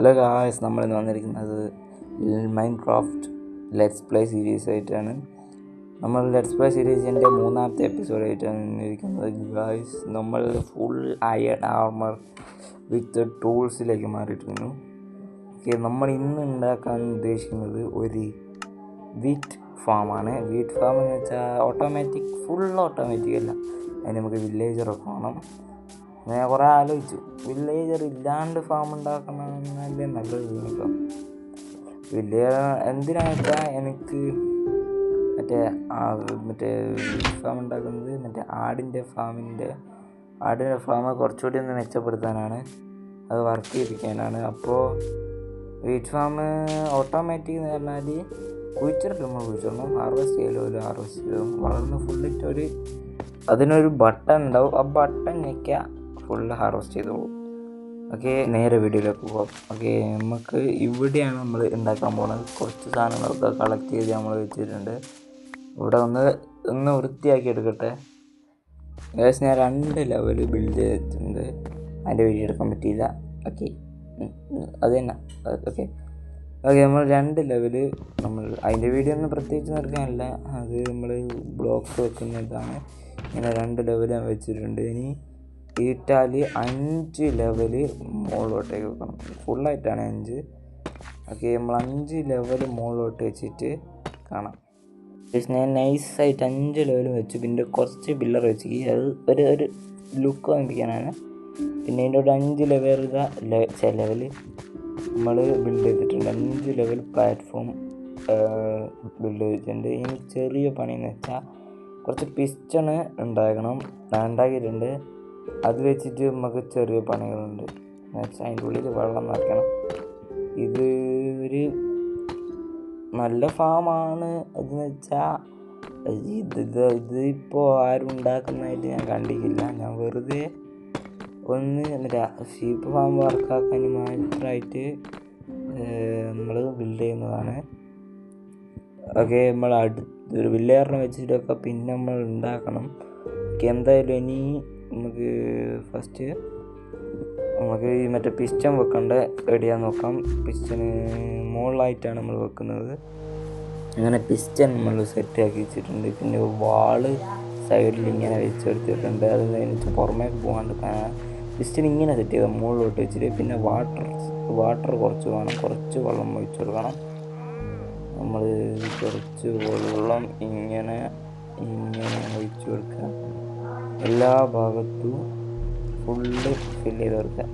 Hello guys നമ്മൾ ഇന്ന് വന്നിരിക്കുന്നത് Minecraft let's play series ആയിട്ടാണ്. നമ്മൾ ലെറ്റ്സ് പ്ലേ സീരീസിന്റെ മൂന്നാമത്തെ എപ്പിസോഡ് ആയിട്ടാണ് ഇരിക്കുന്നത് ഗായ്സ് നമ്മൾ ഫുൾ അയൺ ആർമർ വിത്ത് ടൂൾസിലേക്ക് മാറിയിട്ടുണ്ട് ഓക്കെ നമ്മൾ ഇന്ന് ഉണ്ടാക്കാൻ ഉദ്ദേശിക്കുന്നത് ഒരു വീറ്റ് ഫാമാണ് വീറ്റ് ഫാം എന്ന് വെച്ചാൽ ഓട്ടോമാറ്റിക് ഫുൾ ഓട്ടോമാറ്റിക് അല്ല. അതിന് നമുക്ക് വില്ലേജറൊക്കെ വേണം. ഞാൻ കുറേ ആലോചിച്ചു. വില്ലേജർ ഇല്ലാണ്ട് ഫാം ഉണ്ടാക്കണമെന്നല്ലേ നല്ലത് കേട്ടോ. വില്ലേജർ എന്തിനാണെന്ന് എനിക്ക് മറ്റേ മറ്റേ ഫാം ഉണ്ടാക്കുന്നത് മറ്റേ ആടിന്റെ ഫാമിന്റെ ആടിന്റെ ഫാം കുറച്ചുകൂടി ഒന്ന് മെച്ചപ്പെടുത്താനാണ്. അത് വർക്ക് ചെയ്യിപ്പിക്കാനാണ്. അപ്പോൾ വീറ്റ് ഫാം ഓട്ടോമാറ്റിക് എന്ന് പറഞ്ഞാൽ കുഴിച്ചിട്ട് നമ്മൾ കുഴിച്ചിടണം. ഹാർവെസ്റ്റ് ചെയ്യലോ ഹാർവെസ്റ്റ് ചെയ്യലും. വളർന്ന് ഫുള്ളിട്ടൊരു അതിനൊരു ബട്ടൺ ഉണ്ടാവും. ആ ബട്ടൺ ഞെക്കുക ഫുള്ള് ഹാർവെസ്റ്റ് ചെയ്തോളൂ ഓക്കെ നേരെ വീഡിയോയിലേക്ക് പോകാം ഓക്കെ നമുക്ക് ഇവിടെയാണ് നമ്മൾ ഉണ്ടാക്കാൻ പോകുന്നത്. കുറച്ച് സാധനങ്ങളൊക്കെ കളക്ട് ചെയ്ത് നമ്മൾ വെച്ചിട്ടുണ്ട്. ഇവിടെ ഒന്ന് ഒന്ന് വൃത്തിയാക്കി എടുക്കട്ടെ. ഏകദേശം ഞാൻ രണ്ട് ലെവൽ ബിൽഡ് ചെയ്തിട്ടുണ്ട്. അതിന്റെ വീഡിയോ എടുക്കാൻ പറ്റിയില്ല. ഓക്കെ അത് തന്നെ. ഓക്കെ ഓക്കെ നമ്മൾ രണ്ട് ലെവൽ നമ്മൾ അതിന്റെ വീഡിയോ ഒന്നും പ്രത്യേകിച്ച് നിർക്കാനല്ല അത് നമ്മൾ ബ്ലോക്സ് വെക്കുന്നതാണ്. ഇങ്ങനെ രണ്ട് ലെവൽ ഞാൻ വെച്ചിട്ടുണ്ട്. ഇനി ഈട്ടാൽ അഞ്ച് ലെവൽ മുകളിലോട്ടേക്ക് വെക്കണം. ഫുള്ളായിട്ടാണ് അഞ്ച്. ഓക്കെ നമ്മൾ അഞ്ച് ലെവൽ മുകളിലോട്ട് വെച്ചിട്ട് കാണാം. പക്ഷേ ഞാൻ നൈസായിട്ട് അഞ്ച് ലെവൽ വെച്ചു. പിന്നെ കുറച്ച് പില്ലർ വെച്ച്. അത് ഒരു ഒരു ലുക്ക് വാങ്ങിപ്പിക്കാനാണ് പിന്നെ അതിന്റെ ഒരു അഞ്ച് ലെവൽ ലെവൽ നമ്മൾ ബിൽഡ് ചെയ്തിട്ടുണ്ട്. അഞ്ച് ലെവൽ പ്ലാറ്റ്ഫോം ബിൽഡ് ചെയ്തിട്ടുണ്ട്. ഇനി ചെറിയ പണി എന്ന് വെച്ചാൽ കുറച്ച് പിസ്റ്റണ് ഉണ്ടാക്കണം. ഉണ്ടാക്കിയിട്ടുണ്ട്. അത് വെച്ചിട്ട് നമുക്ക് ചെറിയ പണികളുണ്ട്. അതിന്റെ ഉള്ളിൽ വെള്ളം നിറയ്ക്കണം. ഇത് ഒരു നല്ല ഫാമാണ്. അതെന്ന് വെച്ചാൽ ഇത് ഇത് ഇതിപ്പോൾ ആരും ഉണ്ടാക്കുന്നതായിട്ട് ഞാൻ കണ്ടിട്ടില്ല. ഞാൻ വെറുതെ ഒന്ന് ഷീപ്പ് ഫാം വർക്കാക്കാൻ മാത്രമായിട്ട് നമ്മൾ ബിൽഡ് ചെയ്യുന്നതാണ്. ഓക്കെ നമ്മൾ അടുത്തൊരു വില്ലേറിനെ വെച്ചിട്ടൊക്കെ പിന്നെ നമ്മൾ ഉണ്ടാക്കണം. എന്തായാലും ഇനി നമുക്ക് ഫസ്റ്റ് നമുക്ക് ഈ മറ്റേ പിസ്റ്റൺ വെക്കേണ്ട എവിടെയാന്ന് നോക്കാം. പിസ്റ്റന് മുകളിലായിട്ടാണ് നമ്മൾ വെക്കുന്നത്. അങ്ങനെ പിസ്റ്റൻ നമ്മൾ സെറ്റ് ആക്കി വെച്ചിട്ടുണ്ട്. പിന്നെ വാൾ സൈഡിൽ ഇങ്ങനെ വെച്ചെടുത്തിട്ടുണ്ട് അത് കഴിഞ്ഞിട്ട് പുറമേക്ക് പോകാണ്ട് പിസ്റ്റൺ ഇങ്ങനെ സെറ്റ് ചെയ്താൽ മുകളിലോട്ട് വെച്ചിട്ട് പിന്നെ വാട്ടർ വാട്ടർ കുറച്ച് വേണം. കുറച്ച് വെള്ളം ഒഴിച്ചു കൊടുക്കണം. നമ്മൾ കുറച്ച് വെള്ളം ഇങ്ങനെ ഇങ്ങനെ ഒഴിച്ചു കൊടുക്കുക. എല്ലാ ഭാഗത്തും ഫുള്ള് ഫിൽ ചെയ്ത് കൊടുക്കുക.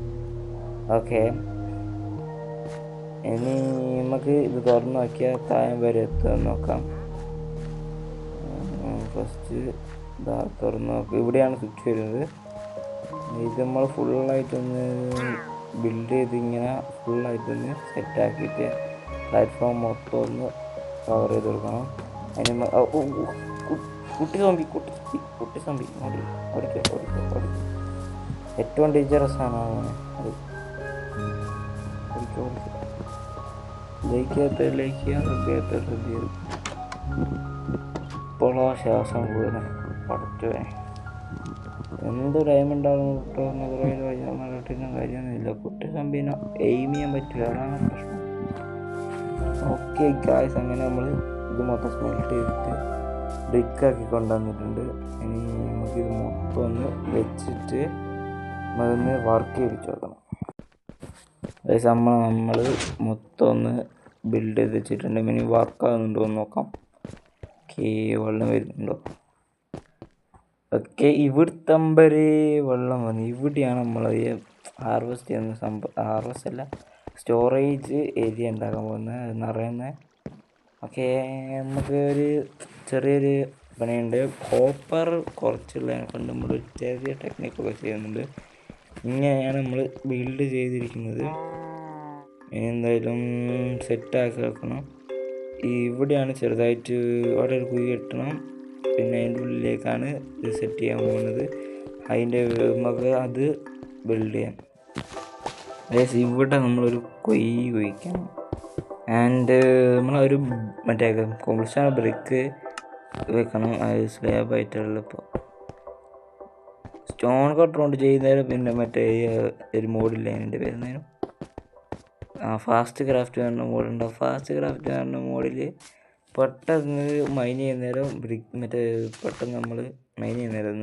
ഓക്കെ ഇനി നമുക്ക് ഇത് തുറന്ന് നോക്കിയാൽ താഴെ വരെ എത്തുമെന്ന് നോക്കാം. ഫസ്റ്റ് ഇതാ തുറന്ന് നോക്കുക ഇവിടെയാണ് സ്വിച്ച് വരുന്നത്. ഇത് നമ്മൾ ഫുള്ളായിട്ടൊന്ന് ബിൽഡ് ചെയ്ത് ഇങ്ങനെ ഫുള്ളായിട്ടൊന്ന് സെറ്റാക്കിയിട്ട് പ്ലാറ്റ്ഫോം മൊത്തം ഒന്ന് കവർ ചെയ്ത് കൊടുക്കണം. അതിന് കുട്ടി സോമ്പി കുട്ടി കുട്ടി സോമ്പി ഓടി ഓടിക്കുക ഓടിക്കുക ഓടിക്കുക ഏറ്റവും ഡേഞ്ചറസ് ആണ് അത് ഓടിക്കുക ഓടിക്കുക ലയിക്കാത്ത ലയിക്കുക ഹൃദയത്തെ ഹൃദയം ഇപ്പോഴാ ശ്വാസം വീണ പടത്തുവേ എന്ത് ടൈം ഉണ്ടാകും കിട്ടോ? എന്ന് കുറേ നടക്കുന്ന കാര്യമൊന്നുമില്ല. കുട്ടി സംബീനെ എയിം ചെയ്യാൻ പറ്റില്ല. അതാണ് പ്രശ്നം. ഓക്കെ ഗായ്സ് അങ്ങനെ നമ്മൾ ഇത് മൊത്തം സ്മെൽറ്റ് ചെയ്തിട്ട് ഡിക്കാക്കി കൊണ്ടുവന്നിട്ടുണ്ട്. ഇനി നമുക്കിത് മൊത്തം ഒന്ന് വെച്ചിട്ട് അതൊന്ന് വർക്ക് ചെയ്യിച്ചു നോക്കണം അതായത് നമ്മൾ നമ്മൾ മൊത്തം ഒന്ന് ബിൽഡ് ചെയ്ത് വെച്ചിട്ടുണ്ട്. ഇനി വർക്ക് ആകുന്നുണ്ടോ എന്ന് നോക്കാം. ഓക്കെ വെള്ളം വരുന്നുണ്ടോ? ഓക്കെ ഇവിടുത്തെ അമ്പര് വെള്ളം വന്നു. ഇവിടെയാണ് നമ്മൾ ഹാർവെസ്റ്റ് ചെയ്യുന്ന സംഭവം ഹാർവെസ്റ്റ് അല്ല സ്റ്റോറേജ് ഏരിയ ഉണ്ടാക്കാൻ പോകുന്നത്. എന്നറിയുന്നത് നിറയുന്നത്. ഓക്കെ നമുക്ക് ഒരു ചെറിയൊരു പണിയുണ്ട്. കോപ്പർ കുറച്ചുള്ളതിനെ കൊണ്ട് നമ്മൾ ചെറിയ ടെക്നിക്കൊക്കെ ചെയ്യുന്നുണ്ട്. ഇങ്ങനെയാണ് നമ്മൾ ബിൽഡ് ചെയ്തിരിക്കുന്നത്. ഇനി എന്തായാലും സെറ്റാക്കി വെക്കണം. ഇവിടെയാണ് ചെറുതായിട്ട് അവിടെ ഒരു കുഴി കെട്ടണം. പിന്നെ അതിന്റെ ഉള്ളിലേക്കാണ് ഇത് സെറ്റ് ചെയ്യാൻ പോകുന്നത്. അതിന്റെ നമുക്ക് അത് ബിൽഡ് ചെയ്യാം. അതായത് ഇവിടെ നമ്മളൊരു കൊയ് കുഴിക്കണം. ആൻഡ് നമ്മളൊരു മറ്റേ കോമ്പിൾസാണ് ബ്രിക്ക് വെക്കണം. അത് സ്ലാബായിട്ടുള്ള ഇപ്പോൾ സ്റ്റോൺ കട്ടർ കൊണ്ട് ചെയ്യുന്നതിന് പിന്നെ മറ്റേ ഒരു മോഡില്ല അതിന്റെ വരുന്നതിനും ആ ഫാസ്റ്റ് ക്രാഫ്റ്റ് പറഞ്ഞ മോഡുണ്ടാവും ഫാസ്റ്റ് ക്രാഫ്റ്റ് പറഞ്ഞ മോഡിൽ പെട്ടെന്ന് മൈൻ ചെയ്യുന്നേരം ബ്രിക് മറ്റേ പെട്ടെന്ന് നമ്മൾ മൈൻ ചെയ്യുന്നേരം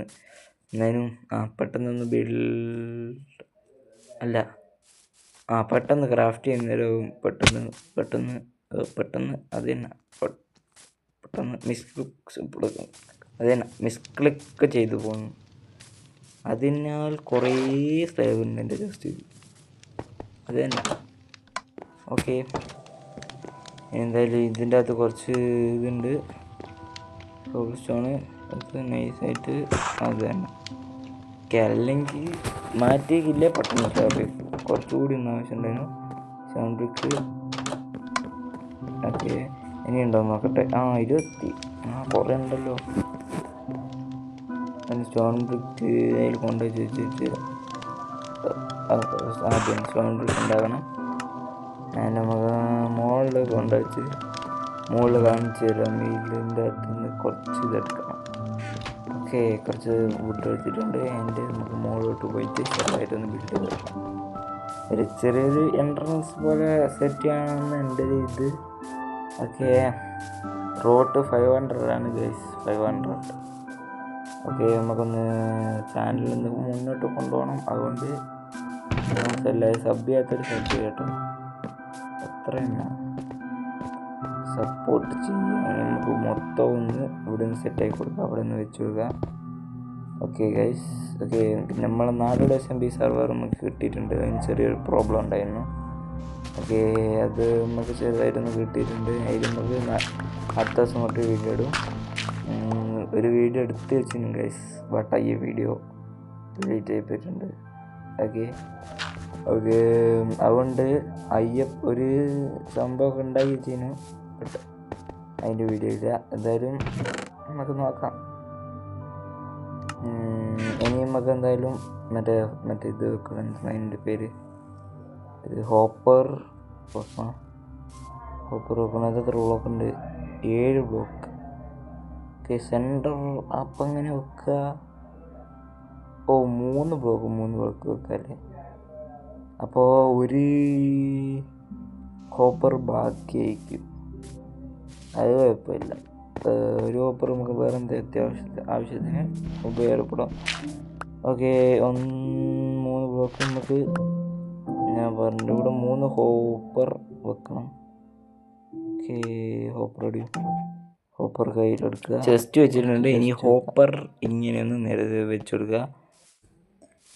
എന്നാലും ആ പെട്ടെന്നൊന്ന് ബിൽഡ് അല്ല. ആ പെട്ടെന്ന് ക്രാഫ്റ്റ് ചെയ്യുന്നേരവും പെട്ടെന്ന് പെട്ടെന്ന് പെട്ടെന്ന് അത് തന്നെ. പെട്ടെന്ന് മിസ്ക്ലിക്ക് അത് മിസ്ക്ലിക്ക് ചെയ്തു പോകുന്നു അതിനാൽ കുറേ സ്ലേവ് ഉണ്ട് എന്റെ ജസ്റ്റ് അത് തന്നെ. ഓക്കെ എന്തായാലും ഇതിന്റെ അകത്ത് കുറച്ച് ഇതുണ്ട്. അത് നൈസായിട്ട് അത് തന്നെ. അല്ലെങ്കിൽ മാറ്റിയില്ല പെട്ടെന്ന് സ്റ്റാർട്ട് കുറച്ചുകൂടി ഒന്ന് ആവശ്യമുണ്ടായിരുന്നു ബ്രിക്ക് ഓക്കെ ഇനി ഉണ്ടോ നോക്കട്ടെ. ആ ഇരുപത്തി. ആ കുറേ ഉണ്ടല്ലോ. സ്റ്റോൺ ബ്രിക്ക് അതിൽ കൊണ്ടുപോയി ചോദിച്ചു ആദ്യം സ്റ്റോൺ ബ്രിക്ക് ഉണ്ടാക്കണം. ഞാൻ നമുക്ക് മുകളിൽ കൊണ്ടുവച്ച് മുകളിൽ കാണിച്ചു തരാം. വീലിന്റെ അടുത്ത് നിന്ന് കുറച്ച് ഇതെടുക്കണം ഓക്കെ കുറച്ച് വുഡ് വെച്ചിട്ടുണ്ട് അതിന്റെ നമുക്ക് മുകളിലോട്ട് പോയിട്ട് ചെറുതായിട്ടൊന്ന് ബിൽഡ് ചെയ്തെടുക്കാം ഒരു ചെറിയൊരു എൻട്രൻസ് പോലെ സെറ്റ് ചെയ്യണമെന്ന് എന്റെ ഇത് ഓക്കെ റോട്ട് ഫൈവ് ഹൺഡ്രഡ് ആണ് ഗൈസ് ഫൈവ് ഹൺഡ്രഡ് ഓക്കെ നമുക്കൊന്ന് ചാനലിൽ നിന്ന് മുന്നോട്ട് കൊണ്ടുപോകണം. അതുകൊണ്ട് എല്ലാവരും സബ് ചെയ്യാത്തൊരു സബ് ചെയ്യട്ടോ എത്ര സപ്പോർട്ട് ചെയ്യാൻ നമുക്ക് മൊത്തം ഒന്ന് ഇവിടെ നിന്ന് സെറ്റാക്കി കൊടുക്കുക അവിടെ നിന്ന് വെച്ച് കൊടുക്കുക ഓക്കെ ഗൈസ് ഓക്കെ നമ്മളെ നാല് ദിവസം ബി സർവർ നമുക്ക് കിട്ടിയിട്ടുണ്ട്. അതിന് ചെറിയൊരു പ്രോബ്ലം ഉണ്ടായിരുന്നു. ഓക്കെ അത് നമുക്ക് ചെറുതായിട്ടൊന്ന് കിട്ടിയിട്ടുണ്ട്. അതിൽ നമുക്ക് അടുത്ത ദിവസം തൊട്ട് വീഡിയോ ഇടും. ഒരു വീഡിയോ എടുത്ത് വെച്ചിട്ടുണ്ട് ഗൈസ് ബട്ട് ഈ വീഡിയോ ഡിലീറ്റ് ചെയ്തിട്ടുണ്ട്. ഓക്കെ ഓക്കെ അതുകൊണ്ട് അയ്യപ്പ ഒരു സംഭവമൊക്കെ ഉണ്ടാക്കി വെച്ചിരുന്നു. ബട്ട് അതിന്റെ വീഡിയോ ഇല്ല എന്തായാലും നമുക്ക് നോക്കാം. ഇനി നമുക്ക് എന്തായാലും മറ്റേ മറ്റേ ഇത് വെക്കണം. അതിന്റെ പേര് ഇത് ഹോപ്പർ ഹോപ്പർ അത് എത്ര ബ്ലോക്ക് ഉണ്ട്. ഏഴ് ബ്ലോക്ക് ഓക്കെ സെന്റർ അപ്പം എങ്ങനെ വെക്കുക ഓ മൂന്ന് ബ്ലോക്ക് മൂന്ന് ബ്ലോക്ക് വെക്കല്ലേ അപ്പോൾ ഒരു ഹോപ്പർ ബാക്കിയായിരിക്കും. അത് കുഴപ്പമില്ല. ഒരു ഹോപ്പർ നമുക്ക് വേറെ എന്ത് അത്യാവശ്യത്തിന് ആവശ്യത്തിന് ഉപയോഗപ്പെടും ഓക്കെ ഒന്ന് മൂന്ന് ബ്ലോക്ക് നമുക്ക് ഞാൻ പറഞ്ഞു ഇവിടെ മൂന്ന് ഹോപ്പർ വെക്കണം. ഓക്കെ ഹോപ്പർ അടി. ഹോപ്പർ കയ്യിലെടുക്കുക ചെസ്റ്റ് വെച്ചിട്ടുണ്ട്. ഇനി ഹോപ്പർ ഇങ്ങനെയൊന്ന് നിരത് വെച്ചെടുക്കുക.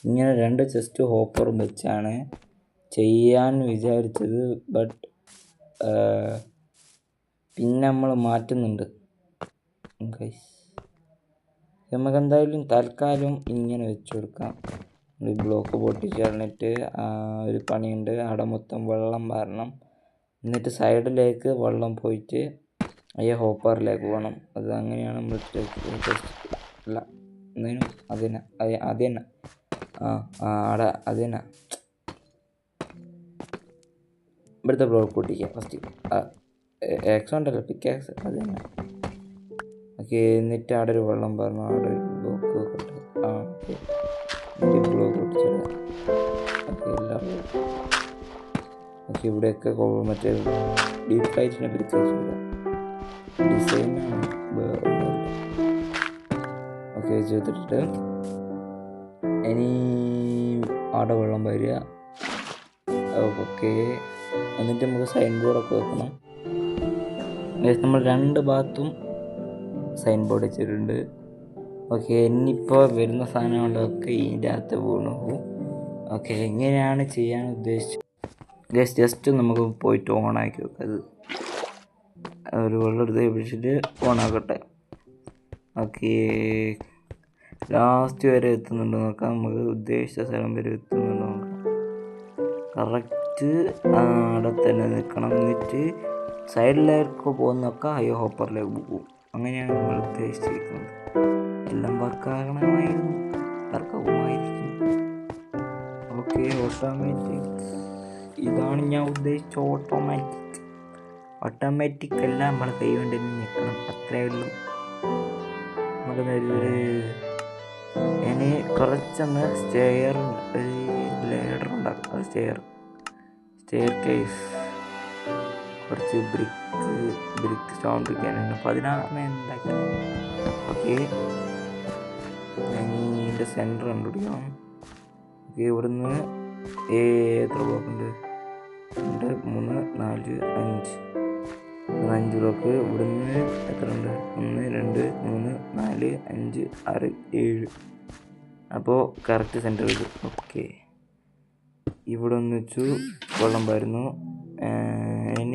ഇങ്ങനെ രണ്ട് ചെസ്റ്റ് ഹോപ്പറും വെച്ചാണ് ചെയ്യാൻ വിചാരിച്ചത്. ബട്ട് പിന്നെ നമ്മൾ മാറ്റുന്നുണ്ട്. നമുക്കെന്തായാലും നമുക്ക് എന്തായാലും തൽക്കാലം ഇങ്ങനെ വെച്ചു കൊടുക്കാം ഒരു ബ്ലോക്ക് പൊട്ടിച്ച് കളഞ്ഞിട്ട് ഒരു പണിയുണ്ട്. അവിടെ മൊത്തം വെള്ളം വരണം. എന്നിട്ട് സൈഡിലേക്ക് വെള്ളം പോയിട്ട് അയ്യ ഹോപ്പറിലേക്ക് പോകണം. അത് അങ്ങനെയാണ് നമ്മൾ ടെസ്റ്റ് അല്ല എന്നാലും അത് തന്നെ അത് തന്നെ ആ അവിടെ അത് തന്നെ ഇവിടുത്തെ ബ്ലോക്ക് പൊട്ടിക്കുക ഫസ്റ്റ് ആക്സ് ഉണ്ടല്ലോ പിക്കാക്സ് അത് തന്നെ ഓക്കെ എന്നിട്ട് അവിടെ ഒരു വെള്ളം പറഞ്ഞു അവിടെ ഒരു ബ്ലോക്ക് ആ ഓക്കെ ഇവിടെയൊക്കെ മറ്റേ ഡീപ്പ് ലൈറ്റിനെ വെച്ചിടുക ഡിസൈനാണ് ഓക്കെ ചെയ്തിട്ട് ഇനി ആടെ വെള്ളം വരിക. ഓക്കെ എന്നിട്ട് നമുക്ക് സൈൻ ബോർഡൊക്കെ വെക്കണം. നമ്മൾ രണ്ട് ഭാഗത്തും സൈൻ ബോർഡ് വെച്ചിട്ടുണ്ട്. ഓക്കെ ഇനിയിപ്പോൾ വരുന്ന സാധനങ്ങളൊക്കെ ഇതിന്റെ അകത്ത് വീണു ഓക്കെ എങ്ങനെയാണ് ചെയ്യാൻ ഉദ്ദേശിച്ചത്? ഗസ് ജസ്റ്റ് നമുക്ക് പോയിട്ട് ഓൺ ആക്കി അത് ഒരു വെള്ളം എടുത്ത് പിടിച്ചിട്ട് ഓൺ ആക്കട്ടെ ഓക്കെ ലാസ്റ്റ് വരെ എത്തുന്നുണ്ടോ. നോക്കാം നമുക്ക് ഉദ്ദേശിച്ച സ്ഥലം വരെ എത്തുന്നുണ്ടോ നോക്കാം കറക്റ്റ് അവിടെ തന്നെ നിൽക്കണം. എന്നിട്ട് സൈഡിലേക്ക് പോകുന്നൊക്കെ ഹൈ ഹോപ്പറിലേക്ക് പോകും. അങ്ങനെയാണ് നമ്മൾ ഉദ്ദേശിച്ചിരിക്കുന്നത്. എല്ലാം വർക്കാകണമായിരുന്നു. വർക്കാവുമായിരിക്കും ഓക്കെ ഓട്ടോമാറ്റിക്. ഇതാണ് ഞാൻ ഉദ്ദേശിച്ച ഓട്ടോമാറ്റിക്. ഓട്ടോമാറ്റിക് അല്ല നമ്മൾ കൈ കൊണ്ട് തന്നെ അത്രേ ഉള്ളൂ. നമുക്ക് ഒരു ഇനി കുറച്ചൊന്ന് സ്റ്റെയർ ഒരു ലേഡർ ഉണ്ടാക്കും. സ്റ്റെയർ. Staircase. കുറച്ച് ബ്രിക്ക് ബ്രിക്ക് സ്റ്റോൺ ബ്രിക്കാനുണ്ട് അതിനാണ് ഉണ്ടാക്കി ഓക്കെ ഇതിന്റെ സെന്റർ കണ്ടുപിടിക്കണം. ഓക്കെ ഇവിടുന്ന് എത്ര ബ്ലോക്കുണ്ട് രണ്ട് മൂന്ന് നാല് അഞ്ച്. അഞ്ച് ബ്ലോക്ക് ഇവിടുന്ന് എത്ര ഉണ്ട്? ഒന്ന് രണ്ട് മൂന്ന് നാല് അഞ്ച് ആറ് ഏഴ്. അപ്പോൾ കറക്റ്റ് സെന്റർ വരും ഓക്കെ ഇവിടെ ഒന്ന് വെച്ചു. വെള്ളം പാരുന്നു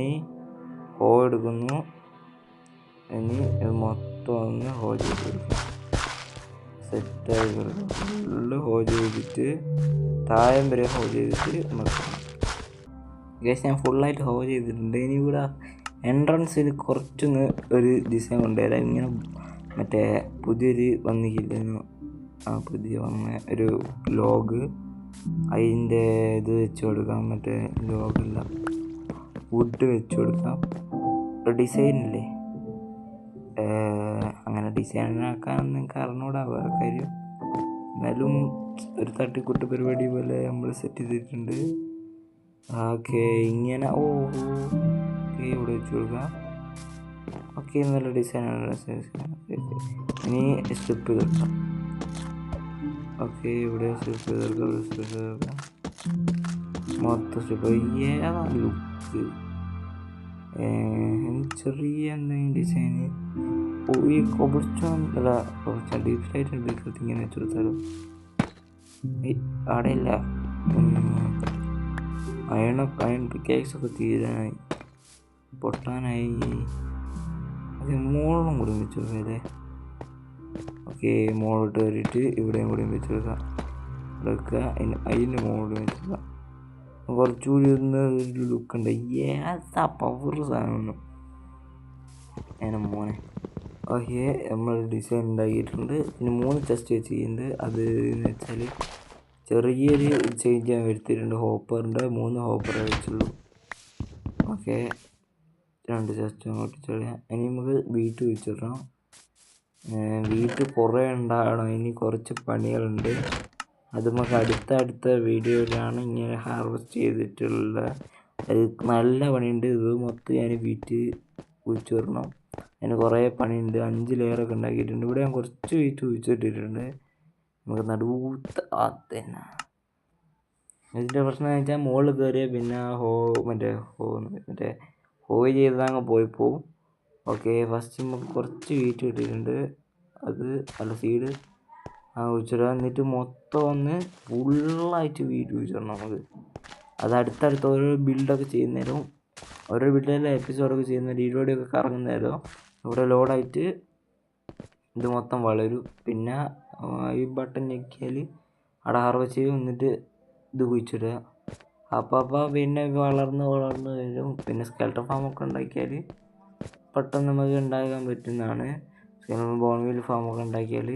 ഇനി ഹോ എടുക്കുന്നു ഇനി ഇത് മൊത്തം ഒന്ന് ഹോ ചെയ്ത് കൊടുക്കും സെറ്റായി ഫുള്ള് ഹോ ചെയ്തിട്ട് താഴം വരെ ഹോ ചെയ്തിട്ട് മറക്കണം ഗൈസ് ഞാൻ ഫുള്ളായിട്ട് ഹോ ചെയ്തിട്ടുണ്ട്. ഇനി ഇവിടെ എൻട്രൻസിൽ കുറച്ചൊന്ന് ഒരു ഡിസൈൻ കൊണ്ടുവരാം. ഇങ്ങനെ മറ്റേ പുതിയൊരു വന്നിക്കില്ലെന്നു ആ പുതിയ വന്ന ഒരു ലോഗ് അതിന്റെ ഇത് വെച്ച് കൊടുക്കാം. മറ്റേ ലോഗല്ല വുഡ് വെച്ച് കൊടുക്കാം. ഡിസൈൻ ഇല്ലേ? അങ്ങനെ നിങ്ങൾക്ക് അറിഞ്ഞൂടാ വേറെ കാര്യം. എന്നാലും ഒരു തട്ടിക്കൂട്ട് പരിപാടി പോലെ നമ്മൾ സെറ്റ് ചെയ്തിട്ടുണ്ട്. ഓക്കെ ഇങ്ങനെ ഓ ഓക്കെ ഇവിടെ വെച്ച് കൊടുക്കാം. ഓക്കെ നല്ല ഡിസൈനാണ് ഇനി സ്റ്റെപ്പ് തീർക്കാം ഓക്കെ ഇവിടെ സ്റ്റെപ്പ് ഇവിടെ സ്റ്റെപ്പ് തീർക്കാം മൊത്തം സ്റ്റെപ്പ് ഏതാ ലുക്ക് ചെറിയ എന്തെങ്കിലും ഡിസൈൻ ഈ കൊബിൾസ്റ്റോൺ അല്ല കൊബിൾസ്റ്റോൺ ഡീപ് ലൈറ്റ് എടുക്കത്ത് ഇങ്ങനെ വെച്ച് അവിടെ ഇല്ല അയണ അയൺ പിക്കേക്സ് ഒക്കെ തീരാനായി. പൊട്ടാനായി. അത് മോളും കൂടി വെച്ച് അല്ലേ ഓക്കെ മോളിട്ട് കയറിയിട്ട് ഇവിടെയും കൂടി വെച്ച് കൊടുക്കാം ഇവിടെ വെക്കുക അതിന് അതിന്റെ മോളിൽ വെച്ച് കൊടുക്കാം കുറച്ചുകൂടി ഒന്ന് ലുക്ക് ഉണ്ട്. ഏതാ പവർ സാധനം അങ്ങനെ മോനെ. ഓക്കെ നമ്മൾ ഡിസൈൻ ഉണ്ടാക്കിയിട്ടുണ്ട്. പിന്നെ മൂന്ന് ചെസ്റ്റ് വെച്ച് ചെയ്യുന്നുണ്ട് അത് എന്ന് വെച്ചാൽ ചെറിയൊരു ചേഞ്ച് ഞാൻ വരുത്തിയിട്ടുണ്ട്. ഹോപ്പറിന്റെ മൂന്ന് ഹോപ്പർ വെച്ചുള്ളൂ ഓക്കെ രണ്ട് ചെസ്റ്റ് അങ്ങോട്ട് ചെറിയ. ഇനി നമുക്ക് വീട്ട് വെച്ചിടണം. വീട്ട് കുറേ ഉണ്ടാകണം. ഇനി കുറച്ച് പണികളുണ്ട്. അത് നമുക്ക് അടുത്ത അടുത്ത വീഡിയോയിലാണ് ഇങ്ങനെ ഹാർവെസ്റ്റ് ചെയ്തിട്ടുള്ള അത് നല്ല പണിയുണ്ട്. ഇത് മൊത്തം ഞാൻ വീറ്റ് കുഴിച്ചു വരണം അതിന് കുറേ പണിയുണ്ട്. അഞ്ച് ലെയറൊക്കെ ഉണ്ടാക്കിയിട്ടുണ്ട്. ഇവിടെ ഞാൻ കുറച്ച് വീറ്റ് കുഴിച്ചിട്ടിട്ടുണ്ട് നമുക്ക് നടുവൂത്ത അതന്നെ ഇതിന്റെ പ്രശ്നം എന്ന് വെച്ചാൽ മുകളിൽ കയറിയാൽ പിന്നെ ഹോ മറ്റേ ഹോ മറ്റേ ഹോ ചെയ്താങ്ങ് പോയി പോവും. ഓക്കെ ഫസ്റ്റ് നമുക്ക് കുറച്ച് വീറ്റ് കിട്ടിയിട്ടുണ്ട്. അത് അല്ല സീഡ് ആ കുഴിച്ചിടുക എന്നിട്ട് മൊത്തം ഒന്ന് ഫുള്ളായിട്ട് വീട് കുഴിച്ചിടണം നമുക്ക്. അത് അടുത്തടുത്ത് ഓരോ ബിൽഡൊക്കെ ചെയ്യുന്നേരം ഓരോ ബിൽഡിലെ എപ്പിസോഡൊക്കെ ചെയ്യുന്ന കറങ്ങുന്ന കറങ്ങുന്നേരം ഇവിടെ ലോഡായിട്ട് ഇത് മൊത്തം വളരും. പിന്നെ ഈ ബട്ടൺ ഞെക്കിയാൽ അവിടെ ഹാർവെസ്റ്റ് ചെയ്യും എന്നിട്ട് ഇത് കുഴിച്ചിടുക. അപ്പം അപ്പം പിന്നെ വളർന്ന് വളർന്ന് വരും. പിന്നെ സ്കെൽട്ടർ ഫാമൊക്കെ ഉണ്ടാക്കിയാൽ പെട്ടെന്ന് നമുക്ക് ഉണ്ടാക്കാൻ പറ്റുന്നതാണ്. ബോൺവീൽ ഫാമൊക്കെ ഉണ്ടാക്കിയാൽ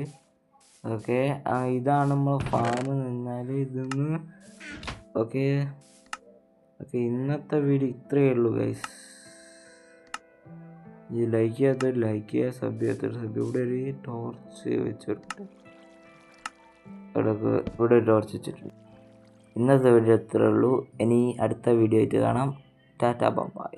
ഓക്കെ. ഇതാണ് നമ്മൾ ഫാം നിന്നാൽ ഇതൊന്ന് ഓക്കെ. ഓക്കെ ഇന്നത്തെ വീഡിയോ ഇത്രയേ ഉള്ളൂ ഗൈസ് ഈ ലൈക്ക് ചെയ്യാത്തൊരു ലൈക്ക് ചെയ്യുക സബ് ചെയ്യാത്തൊരു സബ് ഇവിടെ ഒരു ടോർച്ച് വെച്ചിട്ടുണ്ട്. ഇവിടെ ഇവിടെ ഒരു ടോർച്ച് വെച്ചിട്ടുണ്ട്. ഇന്നത്തെ വീഡിയോ ഇത്രയേ ഉള്ളൂ. ഇനി അടുത്ത വീഡിയോ ആയിട്ട് കാണാം. ടാറ്റ ബൈ